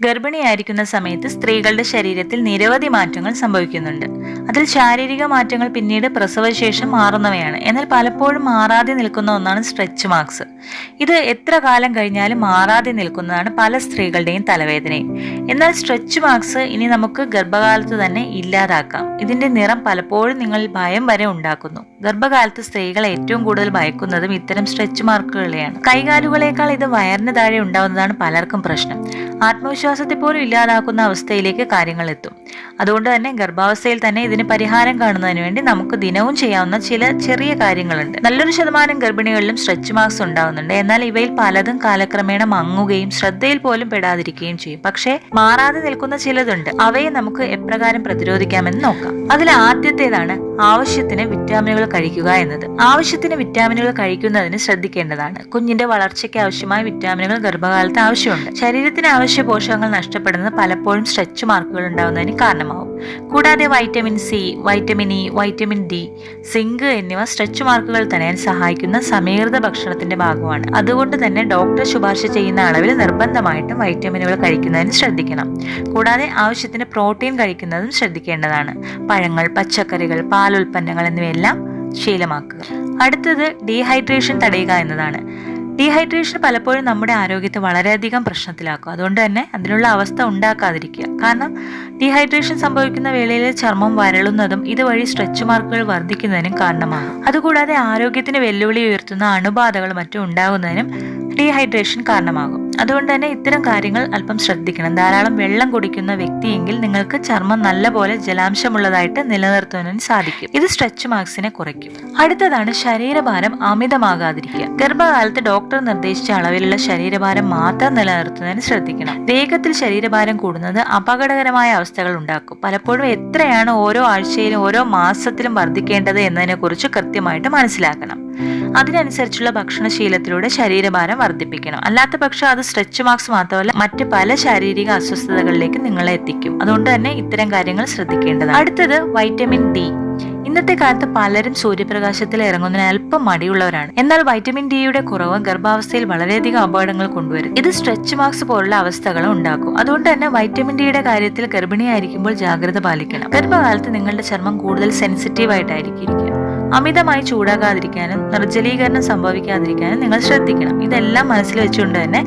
ഗർഭിണിയായിരിക്കുന്ന സമയത്ത് സ്ത്രീകളുടെ ശരീരത്തിൽ നിരവധി മാറ്റങ്ങൾ സംഭവിക്കുന്നുണ്ട്. അതിൽ ശാരീരിക മാറ്റങ്ങൾ പിന്നീട് പ്രസവശേഷം മാറുന്നവയാണ്. എന്നാൽ പലപ്പോഴും മാറാതെ നിൽക്കുന്ന ഒന്നാണ് സ്ട്രെച്ച് മാർക്സ്. ഇത് എത്ര കാലം കഴിഞ്ഞാലും മാറാതെ നിൽക്കുന്നതാണ് പല സ്ത്രീകളുടെയും തലവേദനയും. എന്നാൽ സ്ട്രെച്ച് മാർക്സ് ഇനി നമുക്ക് ഗർഭകാലത്ത് തന്നെ ഇല്ലാതാക്കാം. ഇതിന്റെ നിറം പലപ്പോഴും നിങ്ങൾ ഭയം വരെ ഉണ്ടാക്കുന്നു. ഗർഭകാലത്ത് സ്ത്രീകൾ ഏറ്റവും കൂടുതൽ ഭയക്കുന്നതും ഇത്തരം സ്ട്രെച്ച് മാർക്കുകളെയാണ്. കൈകാലുകളേക്കാൾ ഇത് വയറിന് താഴെ ഉണ്ടാവുന്നതാണ് പലർക്കും പ്രശ്നം. ആത്മവിശ്വാസത്തെ പോലും ഇല്ലാതാക്കുന്ന അവസ്ഥയിലേക്ക് കാര്യങ്ങൾ എത്തും. അതുകൊണ്ട് തന്നെ ഗർഭാവസ്ഥയിൽ തന്നെ ഇതിന് പരിഹാരം കാണുന്നതിന് വേണ്ടി നമുക്ക് ദിനവും ചെയ്യാവുന്ന ചില ചെറിയ കാര്യങ്ങളുണ്ട്. നല്ലൊരു ശതമാനം ഗർഭിണികളിലും സ്ട്രെച്ച് മാർക്സ് ഉണ്ടാവുന്നുണ്ട്. എന്നാൽ ഇവയിൽ പലതും കാലക്രമേണ മങ്ങുകയും ശ്രദ്ധയിൽ പോലും പെടാതിരിക്കുകയും ചെയ്യും. പക്ഷേ മാറാതെ നിൽക്കുന്ന ചിലതുണ്ട്. അവയെ നമുക്ക് എപ്രകാരം പ്രതിരോധിക്കാമെന്ന് നോക്കാം. അതിൽ ആദ്യത്തേതാണ് ആവശ്യത്തിന് വിറ്റാമിനുകൾ കഴിക്കുക എന്നത്. ആവശ്യത്തിന് വിറ്റാമിനുകൾ കഴിക്കുന്നതിന് ശ്രദ്ധിക്കേണ്ടതാണ്. കുഞ്ഞിന്റെ വളർച്ചയ്ക്ക് ആവശ്യമായ വിറ്റാമിനുകൾ ഗർഭകാലത്ത് ആവശ്യമുണ്ട്. ശരീരത്തിന് ആവശ്യ പോഷകങ്ങൾ നഷ്ടപ്പെടുന്നത് പലപ്പോഴും സ്ട്രെച്ച് മാർക്കുകൾ ഉണ്ടാകുന്നതിന് കാരണമാവും. കൂടാതെ vitamin C vitamin E vitamin D zinc എന്നിവ സ്ട്രെച്ച് മാർക്കുകൾ തടയാൻ സഹായിക്കുന്ന സമീകൃത ഭക്ഷണത്തിന്റെ ഭാഗമാണ്. അതുകൊണ്ട് തന്നെ ഡോക്ടർ ശുപാർശ ചെയ്യുന്ന അളവിൽ നിർബന്ധമായിട്ടും വൈറ്റമിനുകൾ കഴിക്കുന്നതിന് ശ്രദ്ധിക്കണം. കൂടാതെ ആവശ്യത്തിന് പ്രോട്ടീൻ കഴിക്കുന്നതും ശ്രദ്ധിക്കേണ്ടതാണ്. പഴങ്ങൾ പച്ചക്കറികൾ പാലുൽപ്പന്നങ്ങൾ എന്നിവയെല്ലാം ശീലമാക്കുക. അടുത്തത് ഡീഹൈഡ്രേഷൻ തടയുക എന്നതാണ്. ഡീഹൈഡ്രേഷൻ പലപ്പോഴും നമ്മുടെ ആരോഗ്യത്തെ വളരെയധികം പ്രശ്നത്തിലാക്കും. അതുകൊണ്ട് തന്നെ അതിനുള്ള അവസ്ഥ ഉണ്ടാക്കാതിരിക്കുക. കാരണം ഡീഹൈഡ്രേഷൻ സംഭവിക്കുന്ന വേളയിൽ ചർമ്മം വരളുന്നതും ഇതുവഴി സ്ട്രെച്ച് മാർക്കുകൾ വർദ്ധിക്കുന്നതിനും കാരണമാകും. അതുകൂടാതെ ആരോഗ്യത്തിന് വെല്ലുവിളി ഉയർത്തുന്ന അണുബാധകൾ മറ്റും ഉണ്ടാകുന്നതിനും ഡീഹൈഡ്രേഷൻ കാരണമാകും. അതുകൊണ്ട് തന്നെ ഇത്തരം കാര്യങ്ങൾ അല്പം ശ്രദ്ധിക്കണം. ധാരാളം വെള്ളം കുടിക്കുന്ന വ്യക്തിയെങ്കിൽ നിങ്ങൾക്ക് ചർമ്മം നല്ലപോലെ ജലാംശമുള്ളതായിട്ട് നിലനിർത്തുന്നതിന് സാധിക്കും. ഇത് സ്ട്രെച്ച് മാർക്സിനെ കുറയ്ക്കും. അടുത്തതാണ് ശരീരഭാരം അമിതമാകാതിരിക്കുക. ഗർഭകാലത്ത് ഡോക്ടർ നിർദ്ദേശിച്ച അളവിലുള്ള ശരീരഭാരം മാത്രം നിലനിർത്തുന്നതിന് ശ്രദ്ധിക്കണം. വേഗത്തിൽ ശരീരഭാരം കൂടുന്നത് അപകടകരമായ അവസ്ഥകൾ ഉണ്ടാക്കും. പലപ്പോഴും എത്രയാണ് ഓരോ ആഴ്ചയിലും ഓരോ മാസത്തിലും വർദ്ധിക്കേണ്ടത് എന്നതിനെ കുറിച്ച് കൃത്യമായിട്ട് മനസ്സിലാക്കണം. അതിനനുസരിച്ചുള്ള ഭക്ഷണശീലത്തിലൂടെ ശരീരഭാരം വർദ്ധിപ്പിക്കണം. അല്ലാത്ത പക്ഷം അത് സ്ട്രെച്ച് മാർക്സ് മാത്രമല്ല മറ്റ് പല ശാരീരിക അസ്വസ്ഥതകളിലേക്ക് നിങ്ങളെ എത്തിക്കും. അതുകൊണ്ട് തന്നെ ഇത്തരം കാര്യങ്ങൾ ശ്രദ്ധിക്കേണ്ടതാണ്. അടുത്തത് വൈറ്റമിൻ ഡി ഇന്നത്തെ കാലത്ത് പലരും സൂര്യപ്രകാശത്തിൽ ഇറങ്ങുന്നതിന് അല്പം മടിയുള്ളവരാണ്. എന്നാൽ വൈറ്റമിൻ ഡിയുടെ കുറവ് ഗർഭാവസ്ഥയിൽ വളരെയധികം അപകടങ്ങൾ കൊണ്ടുവരും. ഇത് സ്ട്രെച്ച് മാർക്സ് പോലുള്ള അവസ്ഥകളും ഉണ്ടാക്കും. അതുകൊണ്ട് തന്നെ വൈറ്റമിൻ ഡിയുടെ കാര്യത്തിൽ ഗർഭിണിയായിരിക്കുമ്പോൾ ജാഗ്രത പാലിക്കണം. ഗർഭകാലത്ത് നിങ്ങളുടെ ചർമ്മം കൂടുതൽ സെൻസിറ്റീവ് ആയിട്ടായിരിക്കും അമിതമായി ചൂടാകാതിരിക്കാനും നിർജലീകരണം സംഭവിക്കാതിരിക്കാനും നിങ്ങൾ ശ്രദ്ധിക്കണം. ഇതെല്ലാം മനസ്സിൽ വെച്ചുകൊണ്ട് തന്നെ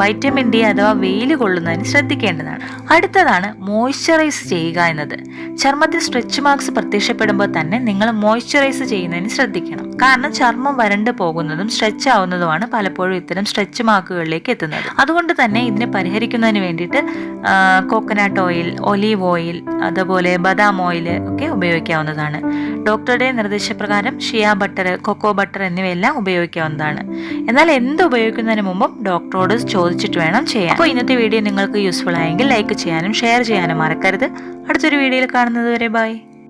വൈറ്റമിൻ ഡി അഥവാ വെയിൽ കൊള്ളുന്നതിന് ശ്രദ്ധിക്കേണ്ടതാണ്. അടുത്തതാണ് മോയ്സ്ചറൈസ് ചെയ്യുക എന്നത്. ചർമ്മത്തിൽ സ്ട്രെച്ച് മാർക്സ് പ്രത്യക്ഷപ്പെടുമ്പോൾ തന്നെ നിങ്ങൾ മോയ്സ്ചറൈസ് ചെയ്യുന്നതിന് ശ്രദ്ധിക്കണം. കാരണം ചർമ്മം വരണ്ടു പോകുന്നതും സ്ട്രെച്ച് ആവുന്നതുമാണ് പലപ്പോഴും ഇത്തരം സ്ട്രെച്ച് മാർക്കുകളിലേക്ക് എത്തുന്നത്. അതുകൊണ്ട് തന്നെ ഇതിനെ പരിഹരിക്കുന്നതിന് വേണ്ടിയിട്ട് കോക്കനട്ട് ഓയിൽ ഒലീവ് ഓയിൽ അതുപോലെ ബദാം ഓയിൽ ഉപയോഗിക്കാവുന്നതാണ്. ഡോക്ടറുടെ നിർദ്ദേശപ്രകാരം ഷിയ ബട്ടർ കൊക്കോ ബട്ടർ എന്നിവയെല്ലാം ഉപയോഗിക്കാവുന്നതാണ്. എന്നാൽ എന്ത് ഉപയോഗിക്കുന്നതിന് മുമ്പും ഡോക്ടറോട് ചോദിച്ചിട്ട് വേണം ചെയ്യാൻ. അപ്പോൾ ഇന്നത്തെ വീഡിയോ നിങ്ങൾക്ക് യൂസ്ഫുൾ ആയെങ്കിൽ ലൈക്ക് ചെയ്യാനും ഷെയർ ചെയ്യാനും മറക്കരുത്. അടുത്തൊരു വീഡിയോയിൽ കാണുന്നത് വരെ ബൈ